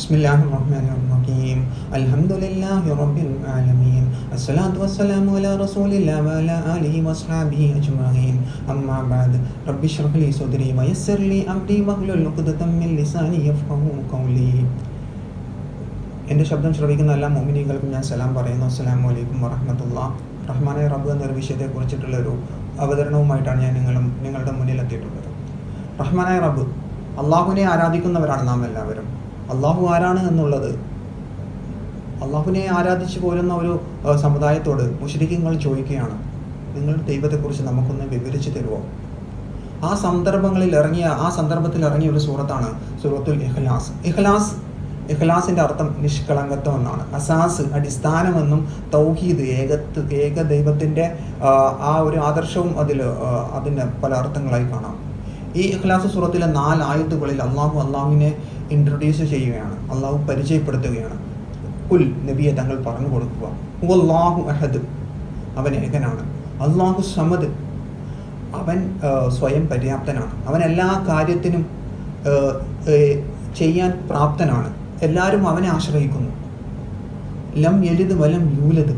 بسم الله الرحمن الرحيم الحمد لله رب العالمين الصلاة والسلام على رسول الله وعلى آله وأصحابه أجمعين أما بعد رب اشرح لي صدري ويسر لي أمري واحلل عقدة من لساني يفقهوا قولي എൻ്റെ ശബ്ദം ശ്രവിക്കുന്ന എല്ലാ മോമിനികൾക്കും ഞാൻ സലാം പറയുന്നു അസ്സലാമു അലൈക്കും വറഹമത്തുള്ള റഹ്മാനെ റബ്ബ് എന്നൊരു വിഷയത്തെക്കുറിച്ചിട്ടുള്ള ഒരു അവതരണവുമായിട്ടാണ് ഞാൻ നിങ്ങളും നിങ്ങളുടെ മുന്നിൽ എത്തിയിട്ടുള്ളത് റഹ്മാനായ റബ്ബ് അള്ളാഹുവിനെ ആരാധിക്കുന്നവരാണ് നാം എല്ലാവരും അള്ളാഹു ആരാണ് എന്നുള്ളത്? അള്ളാഹുവിനെ ആരാധിച്ചു പോരുന്ന ഒരു സമുദായത്തോട് മുഷരിക്കങ്ങൾ ചോദിക്കുകയാണ്. നിങ്ങൾ ദൈവത്തെക്കുറിച്ച് നമുക്കൊന്ന് വിവരിച്ചു തരുമോ ആ സന്ദർഭങ്ങളിൽ ഇറങ്ങിയ ആ സന്ദർഭത്തിൽ ഇറങ്ങിയ ഒരു സൂറത്താണ് സൂറത്തുൽ ഇഖ്ലാസ്. ഇഖ്ലാസ് ഇഹ്ലാസിന്റെ അർത്ഥം നിഷ്കളങ്കത്വം എന്നാണ്. അസാസ് അടിസ്ഥാനമെന്നും തൗഹീദ് ഏകത്ത് ഏക ദൈവത്തിന്റെ ആ, ആ ഒരു ആദർശവും അതിൽ അതിന്റെ പല അർത്ഥങ്ങളായി കാണാം. ഈ ഇഖ്ലാസ് സൂറത്തിലെ നാല് ആയത്തുകളിൽ അള്ളാഹു അള്ളാഹുവിനെ ഇൻട്രൊഡ്യൂസ് ചെയ്യുകയാണ്. അള്ളാഹു പരിചയപ്പെടുത്തുകയാണ്. കുൽ നബിയെ തങ്ങൾ പറഞ്ഞു കൊടുക്കുക. അള്ളാഹു അഹദ്. അവൻ ഏകനാണ്. അള്ളാഹു സമദ്. അവൻ സ്വയം പര്യാപ്തനാണ്. അവൻ എല്ലാ കാര്യത്തിനും ചെയ്യാൻ പ്രാപ്തനാണ്. എല്ലാവരും അവനെ ആശ്രയിക്കുന്നു. ലം എലിത് വലം യൂലത്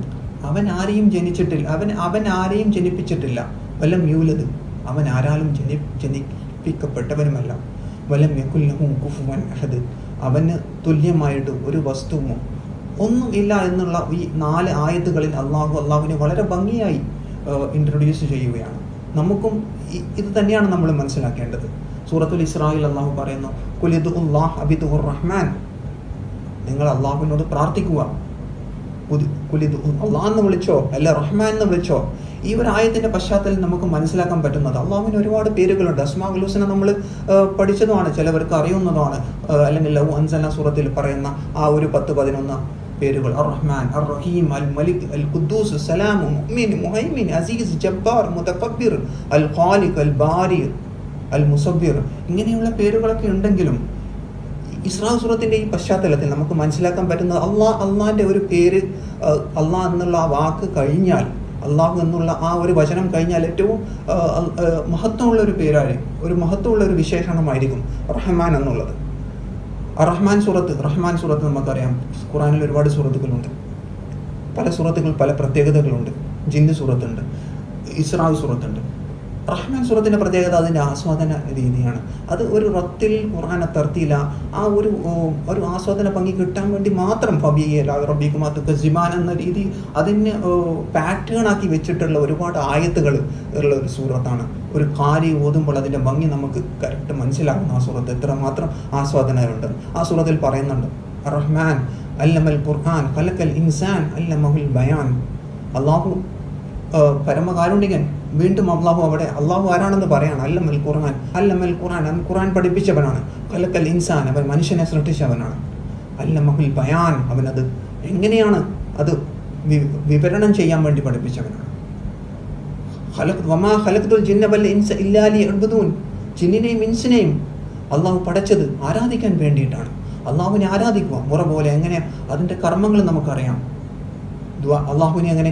അവൻ ആരെയും ജനിച്ചിട്ടില്ല. അവൻ അവൻ ആരെയും ജനിപ്പിച്ചിട്ടില്ല. വലം യൂലത് അവൻ ആരാലും ജനി ജനി ജനിപ്പിക്കപ്പെട്ടവനുമല്ല വലം യക്കുല്ലഹും കുഫുവൻ അഹദ്. അവന് തുല്യമായിട്ട് ഒരു വസ്തുവോ ഒന്നും ഇല്ല എന്നുള്ള ഈ നാല് ആയത്തുകളിൽ അള്ളാഹു അള്ളാഹുവിനെ വളരെ ഭംഗിയായി ഇൻട്രൊഡ്യൂസ് ചെയ്യുകയാണ്. നമുക്കും ഇത് തന്നെയാണ് നമ്മൾ മനസ്സിലാക്കേണ്ടത്. സൂറത്തുൽ ഇസ്രായിൽ അള്ളാഹു പറയുന്നു കുലിദ് അബിദുർ റഹ്മാൻ. നിങ്ങൾ അള്ളാഹുവിനോട് പ്രാർത്ഥിക്കുക. കുതി- കുലിദ് അള്ളാഹ് എന്ന് വിളിച്ചോ അല്ല റഹ്മാൻ എന്ന് വിളിച്ചോ ഈ ഒരു ആയത്തിന്റെ പശ്ചാത്തലം നമുക്ക് മനസ്സിലാക്കാൻ പറ്റുന്നത്. അള്ളാഹുവിന് ഒരുപാട് പേരുകളുണ്ട്. അസ്മാ ഹുലൂസിനെ നമ്മൾ പഠിച്ചതുമാണ് ചിലവർക്ക് അറിയുന്നതാണ് അല്ലെങ്കിൽ ലവ് അൻസല സൂറത്തിൽ പറയുന്ന ആ ഒരു പത്ത് പതിനൊന്ന് പേരുകൾ. അർ റഹ്മാൻ അർ റഹീം അൽ മലിക് അൽ ഖുദ്ദൂസ് സലാം മുഅ്മിൻ മുഹൈമിൻ അസീസ് ജബ്ബാർ മുതക്കബ്ബിർ അൽ ഖാലിഖ് അൽ ബാരി അൽ മുസബ്ബിർ ഇങ്ങനെയുള്ള പേരുകളൊക്കെ ഉണ്ടെങ്കിലും ഇസ്ലാം സൂറത്തിന്റെ ഈ പശ്ചാത്തലത്തിൽ നമുക്ക് മനസ്സിലാക്കാൻ പറ്റുന്നത് അള്ളാഹ് അള്ളാഹിന്റെ ഒരു പേര് അള്ളാഹ് എന്നുള്ള ആ വാക്ക് കഴിഞ്ഞാൽ അള്ളാഹു എന്നുള്ള ആ ഒരു വചനം കഴിഞ്ഞാൽ ഏറ്റവും മഹത്വമുള്ള ഒരു പേരാണ്. ഒരു മഹത്വമുള്ള ഒരു വിശേഷണമായിരിക്കും റഹ്മാൻ എന്നുള്ളത്. റഹ്മാൻ സൂറത്ത് റഹ്മാൻ സൂറത്ത് നമുക്കറിയാം. ഖുറാനിൽ ഒരുപാട് സൂറത്തുകളുണ്ട്. പല സൂറത്തുകൾ പല പ്രത്യേകതകളുണ്ട്. ജിന്ന് സൂറത്തുണ്ട്. ഇസ്രാവ് സൂറത്തുണ്ട്. റഹ്മാൻ സൂറത്തിന്റെ പ്രത്യേകത അതിന്റെ ആസ്വാദന രീതിയാണ്. അത് ഒരു റത്തിൽ ഖുർആാനെ തർത്തിയില്ല. ആ ഒരു ഒരു ആസ്വാദന ഭംഗി കിട്ടാൻ വേണ്ടി മാത്രം ഫബിയല്ല റബിക്കുമാത്തൊക്കെ ജിമാൻ എന്ന രീതി അതിന് പാറ്റേൺ ആക്കി വെച്ചിട്ടുള്ള ഒരുപാട് ആയത്തുകൾ ഉള്ള ഒരു സൂറത്താണ്. ഒരു കാര്യം ഓതുമ്പോൾ അതിന്റെ ഭംഗി നമുക്ക് കറക്റ്റ് മനസ്സിലാകുന്ന ആ സൂറത്ത് എത്രമാത്രം ആസ്വാദനമുണ്ട് ആ സൂറത്തിൽ പറയുന്നുണ്ട് റഹ്മാൻ അല്ലമൽ ഖുർആൻ ഖലക്കൽ ഇൻസാൻ അല്ലമഹുൽ ബയാൻ. അള്ളാഹു പരമകാരുണികൻ വീണ്ടും അള്ളാഹു അവിടെ അള്ളാഹു ആരാണെന്ന് പറയാണ്? അല്ലമൽ ഖുർആൻ. അല്ലമൽ ഖുർആൻ അൽ ഖുർആൻ പഠിപ്പിച്ചവനാണ്. കലക്കൽ ഇൻസാൻ അവൻ മനുഷ്യനെ സൃഷ്ടിച്ചവനാണ്. അല്ലമഹുൽ ബയാൻ അവനത് എങ്ങനെയാണ് അത് വിവരണം ചെയ്യാൻ വേണ്ടി പഠിപ്പിച്ചവനാണ്. വൽ ഇൻസ ഇൻസിനെയും അള്ളാഹു പഠിച്ചത് ആരാധിക്കാൻ വേണ്ടിയിട്ടാണ്. അള്ളാഹുവിനെ ആരാധിക്കുക മുറ പോലെ എങ്ങനെ അതിന്റെ കർമ്മങ്ങൾ നമുക്കറിയാം. അള്ളാഹുവിനെ അങ്ങനെ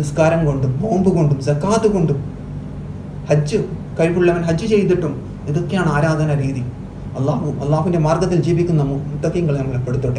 നിസ്കാരം കൊണ്ടും ബോംബ് കൊണ്ടും സക്കാത്ത് കൊണ്ടും ഹജ്ജ് കഴിവുള്ളവൻ ഹജ്ജ് ചെയ്തിട്ടും ഇതൊക്കെയാണ് ആരാധന രീതി. അള്ളാഹു അള്ളാഹുവിന്റെ മാർഗത്തിൽ ജീവിക്കുന്ന മുത്തക്കിങ്ങളെ നമ്മളെ പെടുത്തട്ടെ.